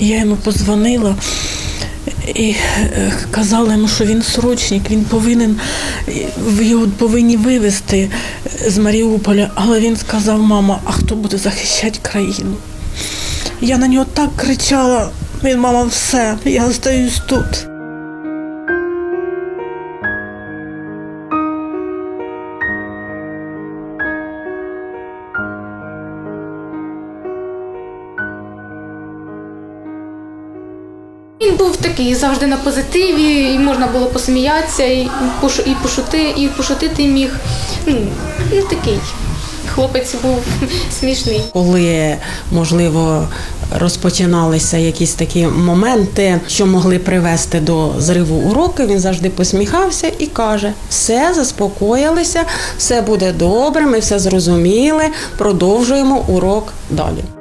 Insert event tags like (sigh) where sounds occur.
Я йому позвонила і е, казала йому, що він срочник, він повинен його повинні вивезти з Маріуполя. Але він сказав, мама, а хто буде захищати країну? Я на нього так кричала. Він, мама, все, я остаюсь тут. Він був такий завжди на позитиві, і можна було посміятися, і, і, пошути, і пошутити міг. Ну, ну такий хлопець був (laughs) смішний. коли можливо розпочиналися якісь такі моменти, що могли привести до зриву уроку, він завжди посміхався і каже: все заспокоїлися, все буде добре, ми все зрозуміли, продовжуємо урок далі.